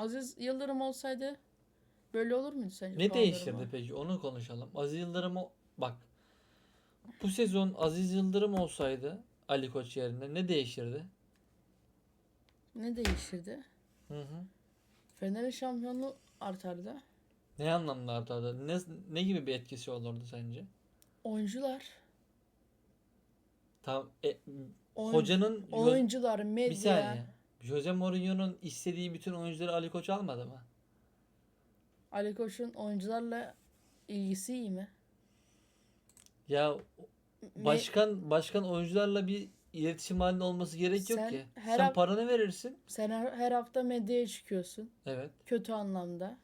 Aziz Yıldırım olsaydı böyle olur muydu sence? Ne durumu? peki? Onu konuşalım. Aziz Yıldırım o bak. Bu sezon Aziz Yıldırım olsaydı Ali Koç yerine ne değişirdi? Ne değişirdi? Hı hı. Fener'in şampiyonluğu artardı. Ne anlamda artardı? Ne, ne gibi bir etkisi olurdu sence? Oyuncular. Tam e, Oyun- hocanın Oyuncular, bir medya. saniye. Jose Mourinho'nun istediği bütün oyuncuları Ali Koç almadı mı? Ali Koç'un oyuncularla ilgisi iyi mi? Ya başkan başkan oyuncularla bir iletişim halinde olması gerek yok Sen ki. her Sen paranı verirsin. Sen her, her hafta medyaya çıkıyorsun. Evet. Kötü anlamda.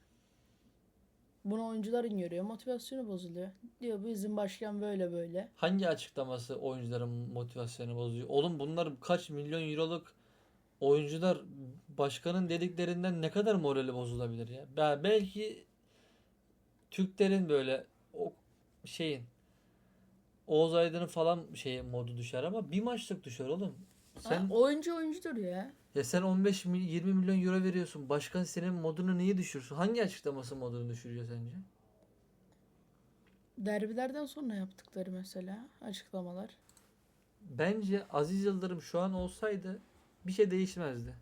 Bunu oyuncuların görüyor. Motivasyonu bozuluyor. Diyor bizim başkan böyle böyle. Hangi açıklaması oyuncuların motivasyonu bozuyor? Oğlum bunlar kaç milyon euroluk oyuncular başkanın dediklerinden ne kadar morali bozulabilir ya? Be- belki Türklerin böyle o şeyin Oğuz Aydın'ın falan şey modu düşer ama bir maçlık düşer oğlum. Sen Ha, oyuncu oyuncudur ya. ya sen 15 mil- 20 milyon euro veriyorsun. Başkan senin modunu niye düşürsün? Hangi açıklaması modunu düşürüyor sence? Derbilerden sonra yaptıkları mesela açıklamalar. Bence Aziz Yıldırım şu an olsaydı bir şey değişmezdi.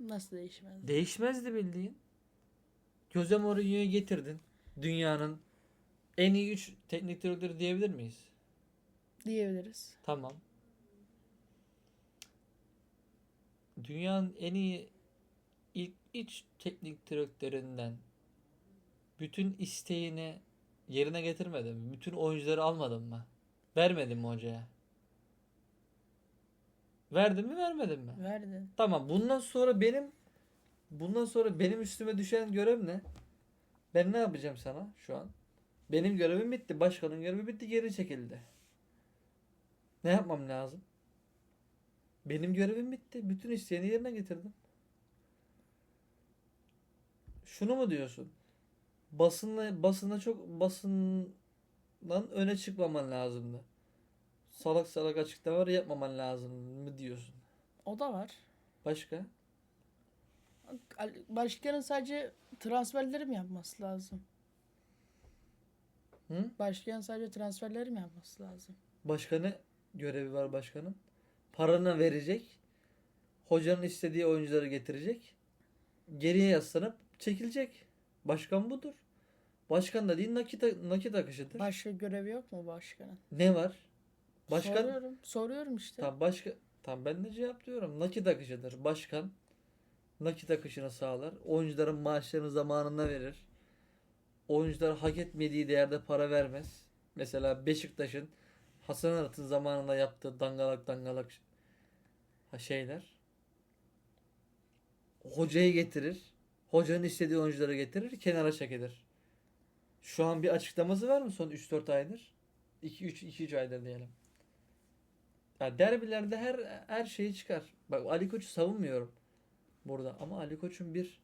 Nasıl değişmez? Değişmezdi bildiğin. Jose Mourinho'yu getirdin. Dünyanın en iyi 3 teknik direktörü diyebilir miyiz? diyebiliriz. Tamam. Dünyanın en iyi ilk 3 teknik direktöründen bütün isteğini yerine getirmedin mi? Bütün oyuncuları almadın mı? Vermedin mi hocaya? Verdin mi vermedin mi? Verdi. Tamam bundan sonra benim bundan sonra benim üstüme düşen görev ne? Ben ne yapacağım sana şu an? Benim görevim bitti. Başkanın görevi bitti. Geri çekildi. Ne yapmam lazım? Benim görevim bitti. Bütün isteğini yerine getirdim. Şunu mu diyorsun? Basınla basına çok basından öne çıkmaman lazımdı. Salak salak açıklamalar yapmaman lazım mı diyorsun? O da var. Başka? Başkanın sadece transferleri mi yapması lazım? Hı? Başkan sadece transferleri mi yapması lazım? Başka ne görevi var başkanın? Paranı verecek. Hocanın istediği oyuncuları getirecek. Geriye yaslanıp çekilecek. Başkan budur. Başkan da değil nakit, nakit akışıdır. Başka görevi yok mu başkanın? ne var? Başkan Soruyorum. Soruyorum işte. tam başka tam ben de cevaplıyorum. Nakit akışıdır. Başkan nakit akışını sağlar. Oyuncuların maaşlarını zamanında verir. Oyuncular hak etmediği değerde para vermez. Mesela Beşiktaş'ın Hasan Arat'ın zamanında yaptığı dangalak dangalak şeyler. Hocayı getirir. Hocanın istediği oyuncuları getirir. Kenara çekilir. Şu an bir açıklaması var mı son 3-4 aydır? 2-3 2-3 aydır diyelim. Ya derbilerde her her şeyi çıkar. Bak Ali Koç'u savunmuyorum burada ama Ali Koç'un bir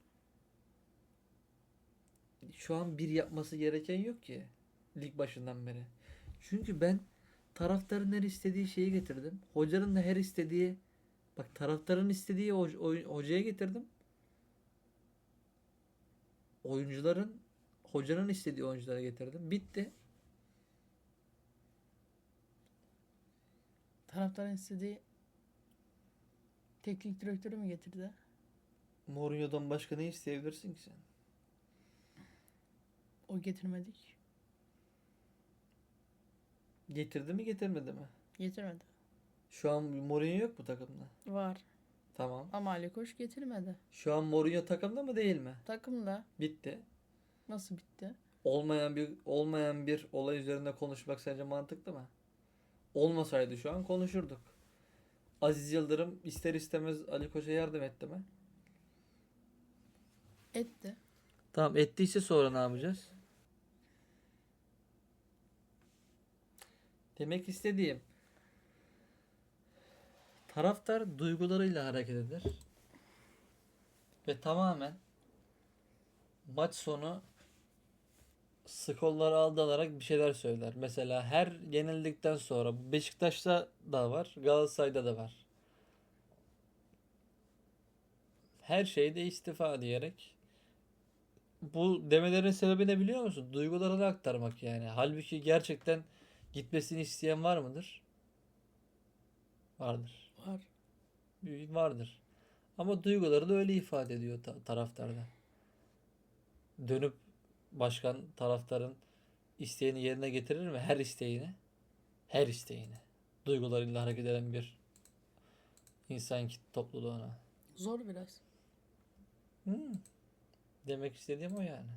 şu an bir yapması gereken yok ki lig başından beri. Çünkü ben taraftarın her istediği şeyi getirdim. Hocanın da her istediği bak taraftarın istediği ho- oy- hocaya getirdim. Oyuncuların hocanın istediği oyunculara getirdim. Bitti. Taraftarın istediği teknik direktörü mü getirdi? Mourinho'dan başka ne isteyebilirsin ki sen? O getirmedik. Getirdi mi getirmedi mi? Getirmedi. Şu an Mourinho yok bu takımda. Var. Tamam. Ama Ali Koç getirmedi. Şu an Mourinho takımda mı değil mi? Takımda Bitti. nasıl bitti? Olmayan bir olmayan bir olay üzerinde konuşmak sence mantıklı mı? Olmasaydı şu an konuşurduk. Aziz Yıldırım ister istemez Ali Koç'a yardım etti mi? Etti. Tamam ettiyse sonra ne yapacağız? Demek istediğim taraftar duygularıyla hareket eder. Ve tamamen maç sonu skorları aldalarak bir şeyler söyler. Mesela her yenildikten sonra Beşiktaş'ta da var, Galatasaray'da da var. her şeyde istifa diyerek bu demelerin sebebi ne biliyor musun? Duygularını aktarmak yani. Halbuki gerçekten gitmesini isteyen var mıdır? Vardır. Var. Vardır. Ama duyguları da öyle ifade ediyor ta- taraftarda. Dönüp başkan taraftarın isteğini yerine getirir mi? Her isteğini. Her isteğini. Duygularıyla hareket eden bir insan ki- topluluğuna. Zor biraz. Hmm. Demek istediğim o yani.